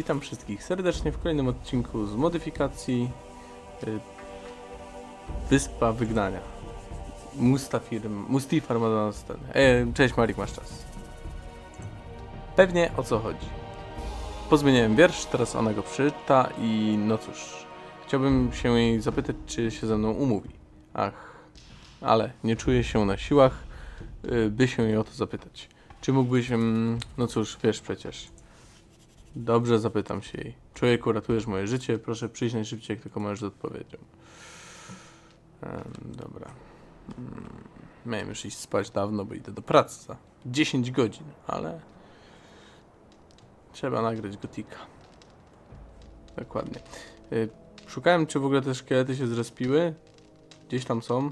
Witam wszystkich serdecznie w kolejnym odcinku z modyfikacji y, Wyspa Wygnania. Mustafir, Mustifar ma do nas. E, cześć Marik, masz czas. Pewnie o co chodzi. Pozmieniałem wiersz, teraz ona go przeczyta i no cóż. Chciałbym się jej zapytać, czy się ze mną umówi. Ach, ale nie czuję się na siłach, y, by się jej o to zapytać. Czy mógłbyś, no cóż, wiesz przecież. Dobrze, zapytam się jej. Człowieku, ratujesz moje życie, proszę przyjść najszybciej, jak tylko możesz z odpowiedzią. Dobra. Mm, Miałem już iść spać dawno, bo idę do pracy za 10 godzin, ale trzeba nagrać gotika. Dokładnie. Y, Szukałem, czy w ogóle te szkielety się zrespiły. Gdzieś tam są,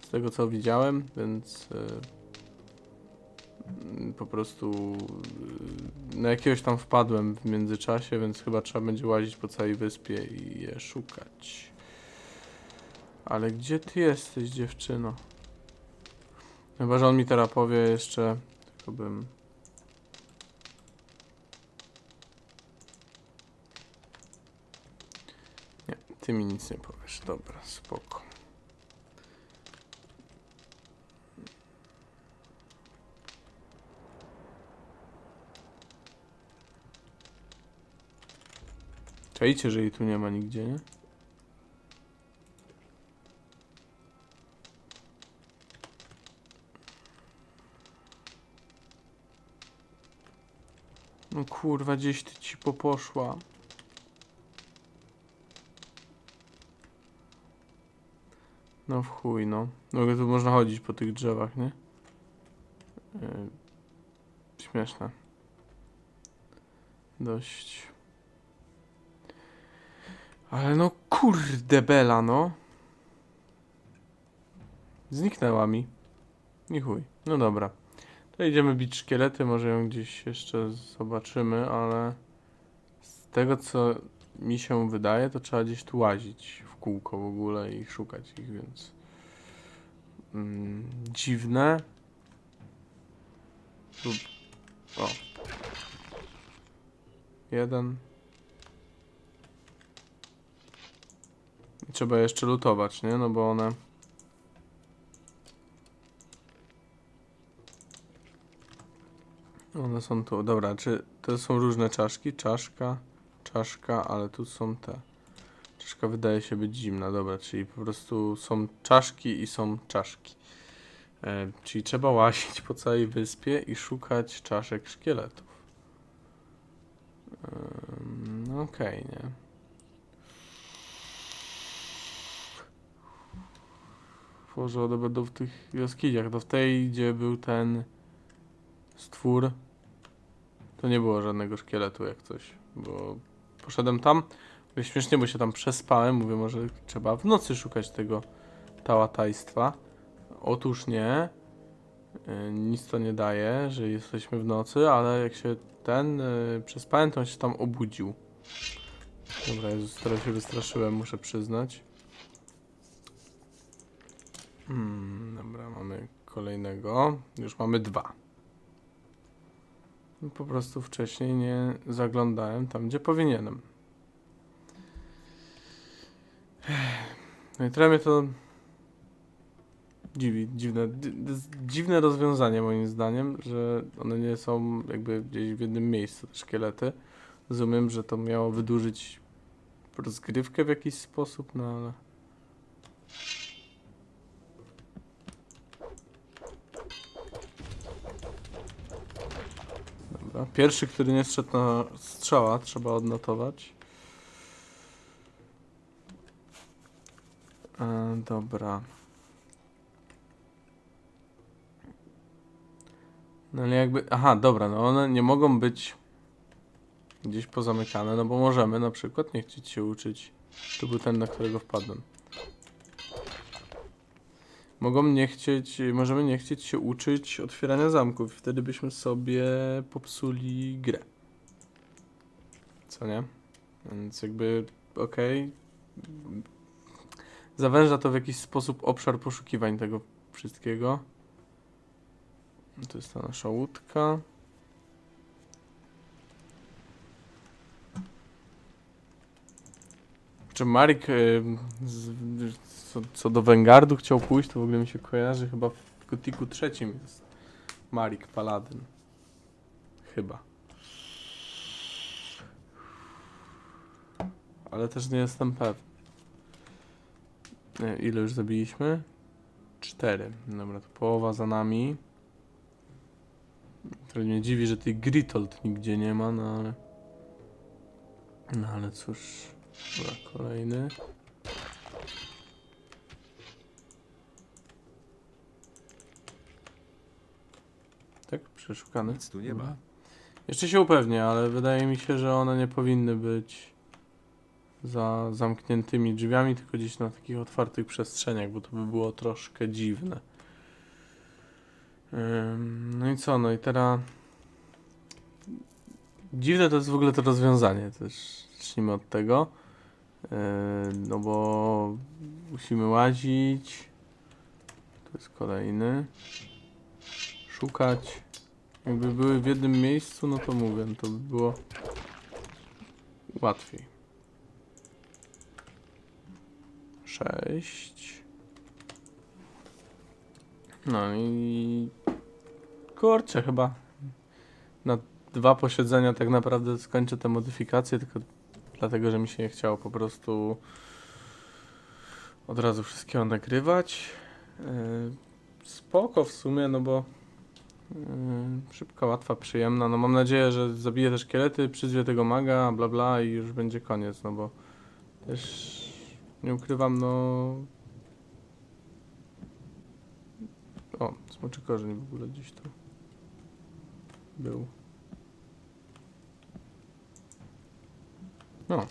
z tego co widziałem, więc y, mm, po prostu y, na jakiegoś tam wpadłem w międzyczasie, więc chyba trzeba będzie łazić po całej wyspie i je szukać. Ale gdzie ty jesteś, dziewczyno? Chyba, że on mi teraz powie jeszcze, tylko bym... Nie, ty mi nic nie powiesz. Dobra, spoko. Czajcie, że jej tu nie ma nigdzie, nie? No kurwa, gdzieś ty ci poposzła. No w chuj, no. No tu można chodzić po tych drzewach, nie? Yy, śmieszne. Dość. Ale no kurde bela, no. Zniknęła mi. Nie chuj. No dobra. To idziemy bić szkielety, może ją gdzieś jeszcze zobaczymy, ale z tego co mi się wydaje, to trzeba gdzieś tu łazić w kółko w ogóle i szukać ich, więc mm, dziwne. O. Jeden. Trzeba jeszcze lutować, nie? No bo one... One są tu. Dobra, czy to są różne czaszki? Czaszka, czaszka, ale tu są te. Czaszka wydaje się być zimna, dobra, czyli po prostu są czaszki i są czaszki. E, czyli trzeba łazić po całej wyspie i szukać czaszek szkieletów. Em, No okej, nie? Boże, one będą w tych jaskiniach. To w tej, gdzie był ten stwór, to nie było żadnego szkieletu jak coś, bo poszedłem tam, było śmiesznie, bo się tam przespałem, mówię, może trzeba w nocy szukać tego tałatajstwa. Otóż nie, y, nic to nie daje, że jesteśmy w nocy, ale jak się ten y, przespałem, to on się tam obudził. Dobra, Jezus, teraz się wystraszyłem, muszę przyznać. Hmm, dobra, mamy kolejnego. Już mamy dwa. Po prostu wcześniej nie zaglądałem tam, gdzie powinienem. No i trochę mnie to dziwi, dziwne, dziwne rozwiązanie moim zdaniem, że one nie są jakby gdzieś w jednym miejscu, te szkielety. Rozumiem, że to miało wydłużyć rozgrywkę w jakiś sposób, no ale... Pierwszy, który nie strzedł na strzała, trzeba odnotować. E, dobra. No ale jakby. Aha, dobra, no one nie mogą być gdzieś pozamykane, no bo możemy na przykład nie chcieć się uczyć. To był ten, na którego wpadłem. Mogą nie chcieć, możemy nie chcieć się uczyć otwierania zamków. Wtedy byśmy sobie popsuli grę. Co nie? Więc jakby, okej. Zawęża to w jakiś sposób obszar poszukiwań tego wszystkiego. To jest ta nasza łódka. Kurczę, Marik y, z, co, co do Vanguardu chciał pójść, to w ogóle mi się kojarzy chyba w Gotiku trzecim jest Marik Paladyn. Chyba. Ale też nie jestem pewny. Ile już zabiliśmy? Cztery. Dobra, to połowa za nami. Trochę mnie dziwi, że tej Gritold nigdzie nie ma, no ale... No ale cóż... Dobra, kolejny. Przeszukany. Nic tu nie ma. Jeszcze się upewnię, ale wydaje mi się, że one nie powinny być za zamkniętymi drzwiami, tylko gdzieś na takich otwartych przestrzeniach, bo to by było troszkę dziwne. Ym, No i co, no i teraz... Dziwne to jest w ogóle to rozwiązanie też. Zacznijmy od tego. Yy, No bo musimy łazić. To jest kolejny. Szukać. Jakby były w jednym miejscu, no to mówię, to by było łatwiej. Sześć. No i kurczę, chyba na dwa posiedzenia tak naprawdę skończę te modyfikacje, tylko dlatego, że mi się nie chciało po prostu od razu wszystkiego nagrywać. Yy, spoko w sumie, no bo szybka, łatwa, przyjemna. No mam nadzieję, że zabije te szkielety, przyzwie tego maga, bla bla i już będzie koniec, no bo też nie ukrywam, no... O, smoczy korzeń w ogóle gdzieś tu był. No,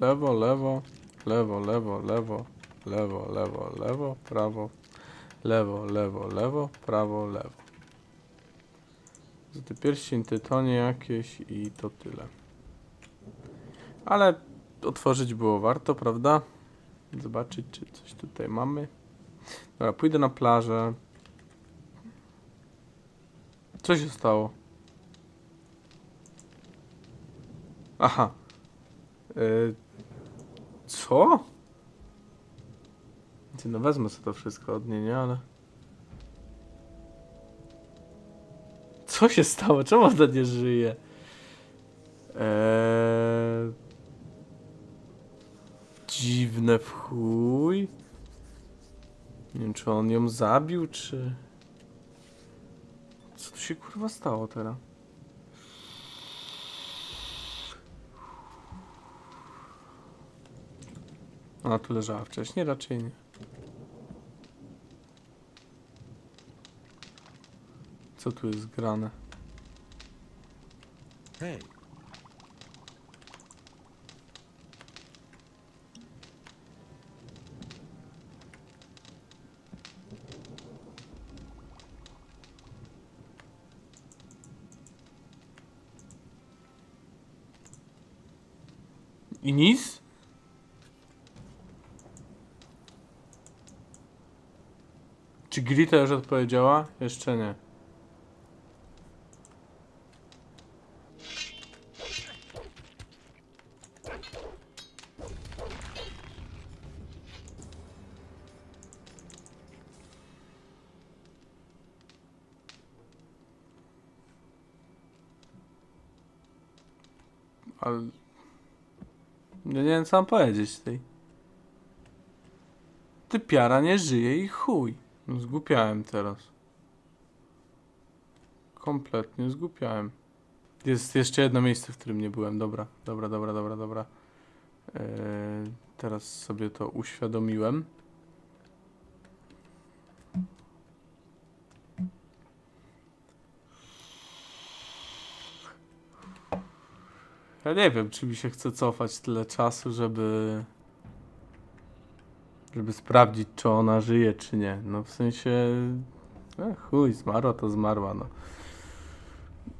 lewo, lewo, lewo, lewo, lewo, lewo, lewo, lewo, prawo, lewo, lewo, lewo, prawo, lewo. Złoty pierścień, tytonie jakieś i to tyle. Ale otworzyć było warto, prawda? Zobaczyć, czy coś tutaj mamy. Dobra, pójdę na plażę. Co się stało? Aha. Y, co? No wezmę sobie to wszystko od niej, nie? Ale... Co się stało? Czemu ona nie żyje? Eee... Dziwne w chuj. Nie wiem, czy on ją zabił, czy... Co tu się kurwa stało teraz? Ona tu leżała wcześniej? Raczej nie. Co tu jest grane? Hej, I nic? Czy Grita już odpowiedziała? Jeszcze nie. Ale... Co mam powiedzieć tej. Ty piara nie żyje i chuj. No zgłupiałem teraz. Kompletnie zgłupiałem. Jest jeszcze jedno miejsce, w którym nie byłem. Dobra, dobra, dobra, dobra, dobra. Eee, teraz sobie to uświadomiłem. Nie wiem, czy mi się chce cofać tyle czasu, żeby. żeby sprawdzić, czy ona żyje, czy nie. No w sensie. E, chuj, zmarła to zmarła, no.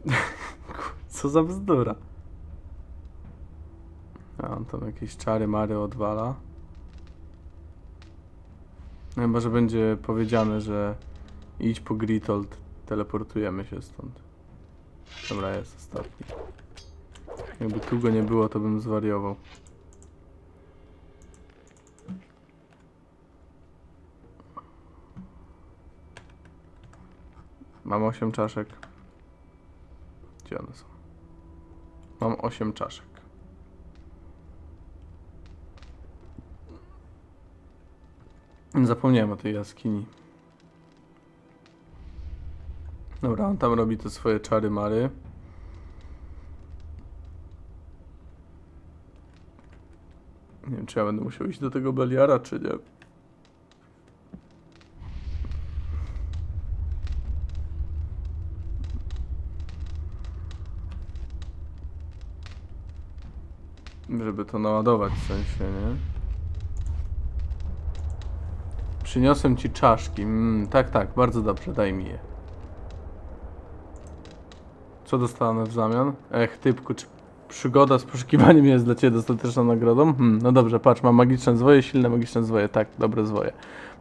Co za bzdura. A on tam jakieś czary mary odwala. No Chyba, że będzie powiedziane, że idź po Gritold, teleportujemy się stąd. Dobra, jest ostatni. Jakby tu go nie było, to bym zwariował. Mam 8 czaszek. Gdzie one są? Mam 8 czaszek. Zapomniałem o tej jaskini. Dobra, on tam robi te swoje czary mary. Wiem, czy ja będę musiał iść do tego Beliara, czy nie. Żeby to naładować w sensie, nie? Przyniosłem ci czaszki. Mm, tak, tak, bardzo dobrze, daj mi je. Co dostanę w zamian? Ech, typku, czy przygoda z poszukiwaniem jest dla ciebie dostateczną nagrodą? Hmm, no dobrze, patrz, mam magiczne zwoje, silne magiczne zwoje, tak, dobre zwoje.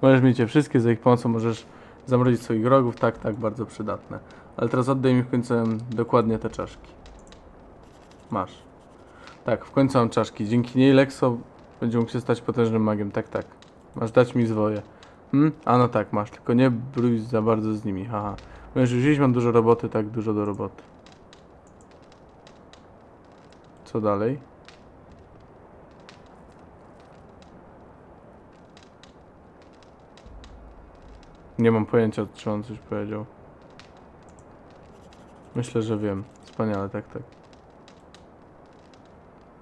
Możesz mieć je wszystkie, za ich pomocą możesz zamrozić swoich wrogów, tak, tak, bardzo przydatne. Ale teraz oddaj mi w końcu dokładnie te czaszki. Masz. Tak, w końcu mam czaszki. Dzięki niej Lexo będzie mógł się stać potężnym magiem. Tak, tak. Masz dać mi zwoje. Hmm? A no tak, masz. Tylko nie brój za bardzo z nimi. Haha. Możesz już iść, mam dużo roboty, tak, dużo do roboty. Co dalej? Nie mam pojęcia, czy on coś powiedział. Myślę, że wiem. Wspaniale, tak, tak.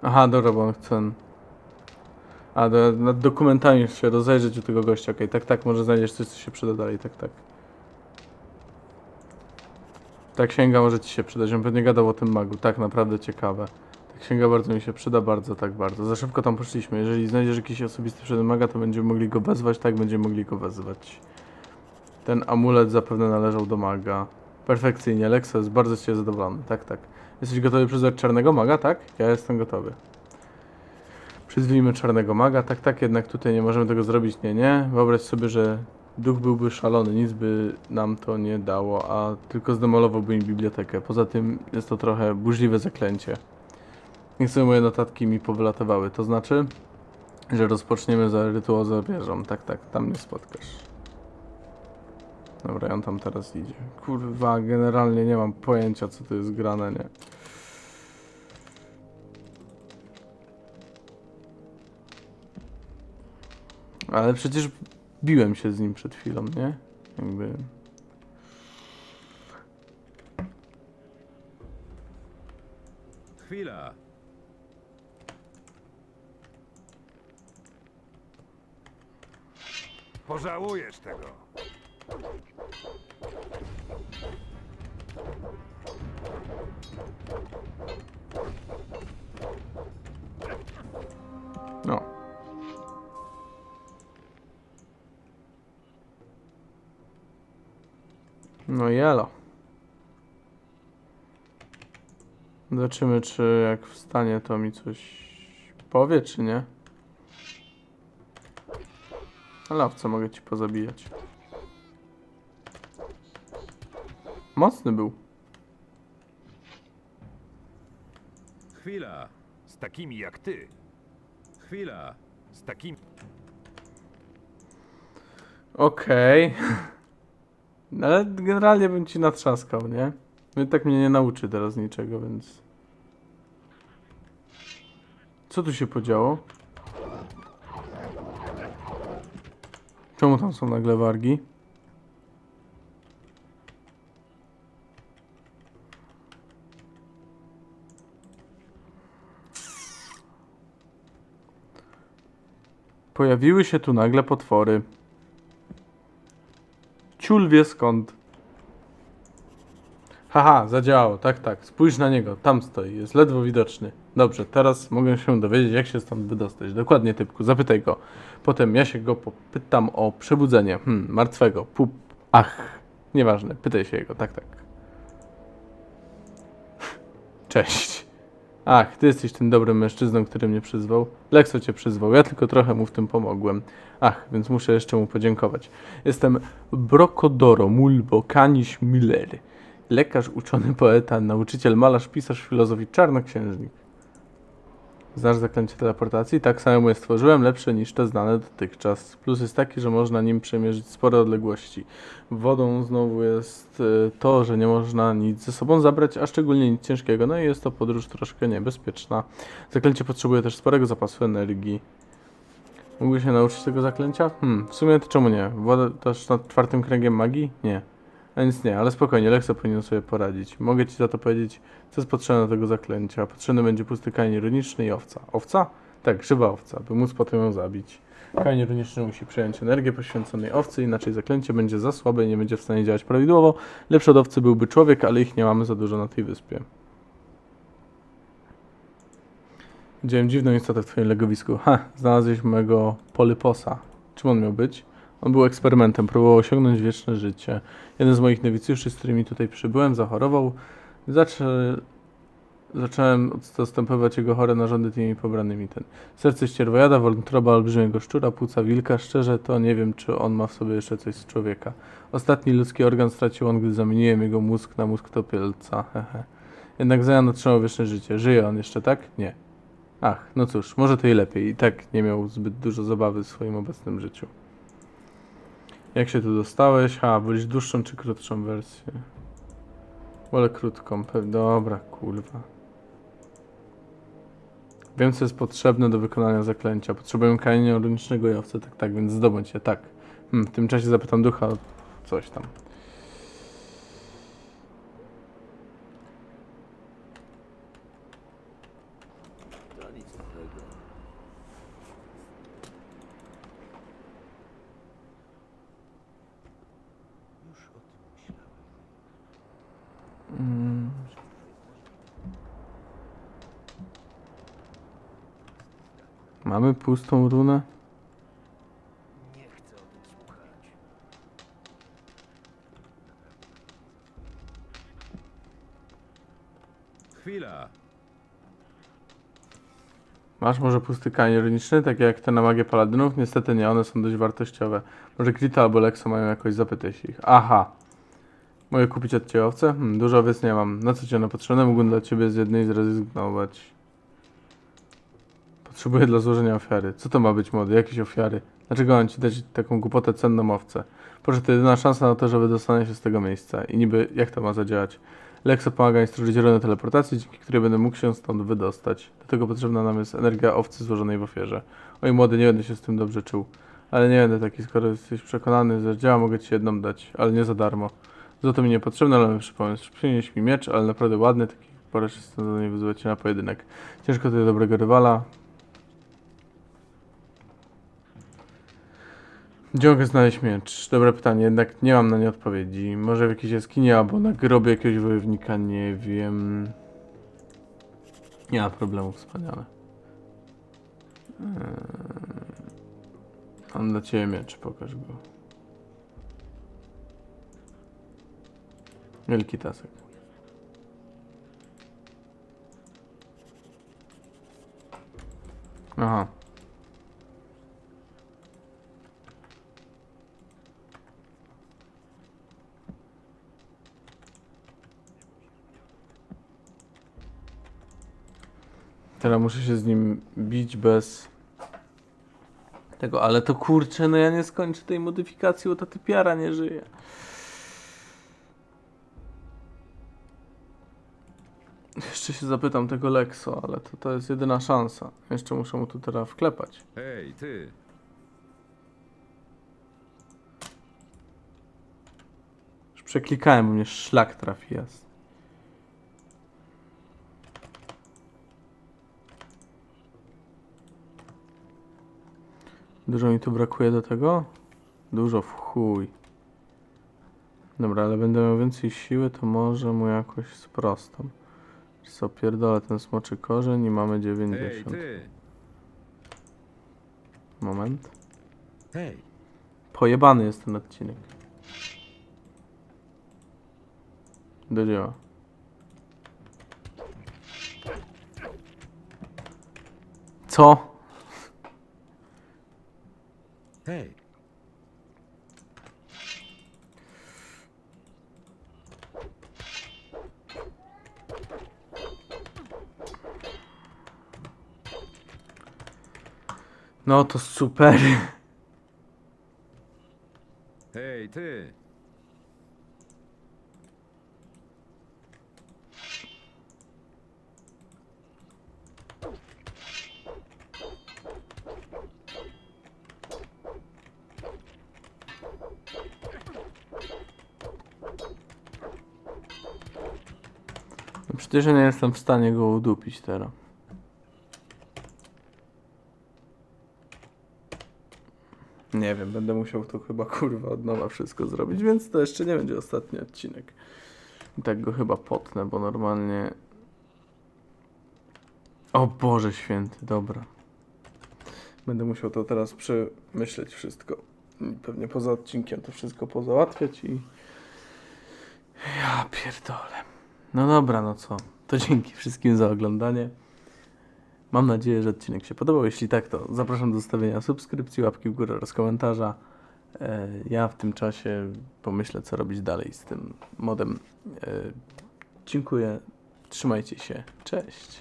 Aha, dobra, bo on chce... A, do, nad dokumentami się rozejrzeć u tego gościa, okej, tak, tak, może znajdziesz coś, co się przyda dalej, tak, tak. Ta księga może ci się przydać, on pewnie gadał o tym magu, tak, naprawdę ciekawe. Księga bardzo mi się przyda, bardzo, tak, bardzo. Za szybko tam poszliśmy, jeżeli znajdziesz jakiś osobisty przedmiot maga, to będziemy mogli go wezwać, tak, będziemy mogli go wezwać. Ten amulet zapewne należał do maga. Perfekcyjnie, Lexa jest bardzo ciebie zadowolony, tak, tak. Jesteś gotowy przyzwać czarnego maga, tak? Ja jestem gotowy. Przyzwijmy czarnego maga, tak, tak, jednak tutaj nie możemy tego zrobić, nie, nie. Wyobraź sobie, że duch byłby szalony, nic by nam to nie dało, a tylko zdemolowałby im bibliotekę. Poza tym jest to trochę burzliwe zaklęcie. Nie chcę moje notatki mi powylatywały, to znaczy, że rozpoczniemy za rytuał za wieżą, tak, tak, tam mnie spotkasz. Dobra, on tam teraz idzie. Kurwa, generalnie nie mam pojęcia, co to jest grane, nie? Ale przecież biłem się z nim przed chwilą, nie? Jakby... Chwila. Pożałujesz tego. No. No jelo. Zobaczymy, czy jak wstanie, to mi coś powie, czy nie. Ale owce mogę ci pozabijać. Mocny był. Chwila. Z takimi jak ty. Chwila. Z takimi. Okej. No Ale generalnie bym ci natrzaskał, nie? No i tak mnie nie nauczy teraz niczego, więc... Co tu się podziało? Czemu tam są nagle wargi? Pojawiły się tu nagle potwory. Ciul wie skąd. Haha, zadziałało, tak, tak. Spójrz na niego, tam stoi, jest ledwo widoczny. Dobrze, teraz mogę się dowiedzieć, jak się stąd wydostać. Dokładnie, typku, zapytaj go. Potem ja się go popytam o przebudzenie. Hmm, martwego, pup. Ach, nieważne, pytaj się jego, tak, tak. Cześć. Ach, ty jesteś tym dobrym mężczyzną, który mnie przyzwał. Lexo cię przyzwał, ja tylko trochę mu w tym pomogłem. Ach, więc muszę jeszcze mu podziękować. Jestem Brokodoro Mulbo Kaniś Miller. Lekarz, uczony poeta, nauczyciel, malarz, pisarz, filozof i czarnoksiężnik. Znasz zaklęcie teleportacji? Tak samo je stworzyłem, lepsze niż te znane dotychczas. Plus jest taki, że można nim przemierzyć spore odległości. Wodą znowu jest y, to, że nie można nic ze sobą zabrać, a szczególnie nic ciężkiego. No i jest to podróż troszkę niebezpieczna. Zaklęcie potrzebuje też sporego zapasu energii. Mógłby się nauczyć tego zaklęcia? Hmm, w sumie to czemu nie? Woda też nad czwartym kręgiem magii? Nie. A nic nie, ale spokojnie, Leksa powinien sobie poradzić. Mogę ci za to powiedzieć, co jest potrzebne do tego zaklęcia. Potrzebny będzie pusty kamień runiczny i owca. Owca? Tak, żywa owca, by móc potem ją zabić. Kamień runiczny musi przejąć energię poświęconej owcy, inaczej zaklęcie będzie za słabe i nie będzie w stanie działać prawidłowo. Lepszy od owcy byłby człowiek, ale ich nie mamy za dużo na tej wyspie. Widziałem dziwną istotę w twoim legowisku. Ha, znalazłeś mego polyposa. Czym on miał być? On był eksperymentem, próbował osiągnąć wieczne życie. Jeden z moich nowicjuszy, z którymi tutaj przybyłem, zachorował. Zaczę... Zacząłem odstępować jego chore narządy tymi pobranymi ten. Serce ścierwojada, wątroba olbrzymiego szczura, płuca wilka. Szczerze to nie wiem, czy on ma w sobie jeszcze coś z człowieka. Ostatni ludzki organ stracił on, gdy zamieniłem jego mózg na mózg topielca. Hehe. Jednak Zajan otrzymał wieczne życie. Żyje on jeszcze, tak? Nie. Ach, no cóż, może to i lepiej. I tak nie miał zbyt dużo zabawy w swoim obecnym życiu. Jak się tu dostałeś? A, wolisz dłuższą czy krótszą wersję? Wolę krótką, pewnie. Dobra, kurwa. Wiem, co jest potrzebne do wykonania zaklęcia. Potrzebuję kamienia runicznego i owce, tak, tak, więc zdobądź je, tak. Hmm, w tym czasie zapytam ducha o coś tam. Pustą runę? Chwila. Masz może pusty kamień runiczny, takie jak te na magię paladynów? Niestety nie, one są dość wartościowe. Może Krita albo Lexa mają jakoś, zapytaj się ich. Aha. Mogę kupić od ciebie owce? Hmm, dużo owiec nie mam. Na co ci one potrzebne? Mógłbym dla ciebie z jednej zrezygnować. Potrzebuję dla złożenia ofiary. Co to ma być młody? Jakieś ofiary? Dlaczego mam ci dać taką głupotę cenną owcę? Proszę, to jedyna szansa na to, że wydostanę się z tego miejsca. I niby, jak to ma zadziałać? Lexa pomaga mi stworzyć runę teleportacji, dzięki której będę mógł się stąd wydostać. Do tego potrzebna nam jest energia owcy złożonej w ofierze. Oj młody, nie będę się z tym dobrze czuł. Ale nie będę taki, skoro jesteś przekonany, że działa, mogę ci jedną dać, ale nie za darmo. Złoto mi niepotrzebne, ale lepszy pomysł. Przynieś mi miecz, ale naprawdę ładny, taki porę się nie wyzywać cię na pojedynek. Ciężko tutaj dobrego rywala. Gdzie znaleźć miecz? Dobre pytanie, jednak nie mam na nie odpowiedzi. Może w jakiejś jaskini albo na grobie jakiegoś wojownika, nie wiem. Nie ma problemu, wspaniale. Eee... Mam dla ciebie miecz, pokaż go. Wielki tasek. Aha. Teraz muszę się z nim bić bez tego, ale to kurczę, no ja nie skończę tej modyfikacji, bo ta typiara nie żyje. Jeszcze się zapytam tego Lexo, ale to, to jest jedyna szansa. Jeszcze muszę mu tu teraz wklepać. Hej, ty. Już przeklikałem, bo mnie szlak trafi jest. Dużo mi tu brakuje do tego? Dużo w chuj. Dobra, ale będę miał więcej siły, to może mu jakoś sprostam. Co, pierdolę ten smoczy korzeń i mamy Hej, 90. ty. Moment. Hej. Pojebany jest ten odcinek. Do dzieła. Co? Hej. No to super. Hej, ty! Przecież ja nie jestem w stanie go udupić teraz. Nie wiem, będę musiał to chyba kurwa od nowa wszystko zrobić, więc to jeszcze nie będzie ostatni odcinek. I tak go chyba potnę, bo normalnie... O Boże święty, dobra. Będę musiał to teraz przemyśleć wszystko. Pewnie poza odcinkiem to wszystko pozałatwiać i... Ja pierdolę. No dobra, no co? To dzięki wszystkim za oglądanie. Mam nadzieję, że odcinek się podobał. Jeśli tak, to zapraszam do zostawienia subskrypcji, łapki w górę oraz komentarza. E, Ja w tym czasie pomyślę, co robić dalej z tym modem. E, Dziękuję. Trzymajcie się. Cześć.